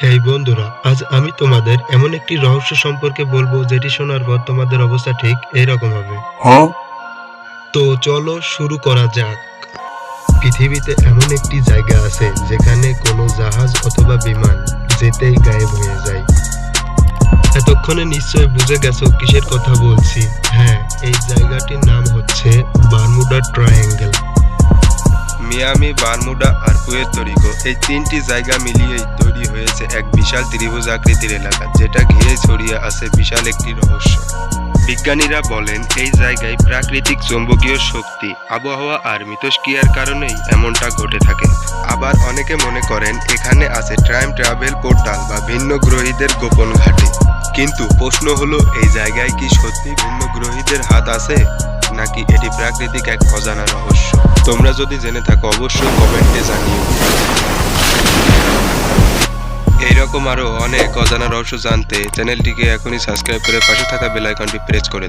এই বন্ধুরা আজ আমি তোমাদের এমন একটি রহস্য সম্পর্কে বলব যেটি শোনার পর তোমাদের অবস্থা ঠিক এইরকম হবে। হ্যাঁ? তো চলো শুরু করা যাক। পৃথিবীতে এমন একটি জায়গা আছে যেখানে কোনো জাহাজ অথবা বিমান যেতেই গায়েব হয়ে যায়। এতক্ষণে নিশ্চয় বুঝে গেছো কিসের কথা বলছি। হ্যাঁ এই জায়গাটির নাম হচ্ছে মিয়ামি, বারমুডা, আর পুয়ের্তো রিকো এই তিনটি জায়গা মিলিয়েই তৈরি হয়েছে এক বিশাল ত্রিভুজ আকৃতির এলাকা, যেটা ঘিরে ছড়িয়ে আছে বিশাল একটি রহস্য। বিজ্ঞানীরা বলেন, এই জায়গায় প্রাকৃতিক চৌম্বকীয় শক্তি, আবহাওয়া আর মিথস্ক্রিয়ার কারণেই এমনটা ঘটে থাকে। আবার অনেকে মনে করেন, এখানে আছে টাইম ট্রাভেল পোর্টাল বা ভিন্ন গ্রহীদের গোপন ঘাটে। কিন্তু প্রশ্ন হলো, এই জায়গায় কি সত্যি ভিন্ন গ্রহীদের হাত আছে? নাকি এটি প্রাকৃতিক এক অজানা রহস্য? তোমরা যদি জেনে থাকো, অবশ্যই কমেন্টে জানিও। এইরকম আরও অনেক অজানা রহস্য জানতে চ্যানেলটিকে এখনই সাবস্ক্রাইব করে পাশে থাকা বেল আইকনটি প্রেস করে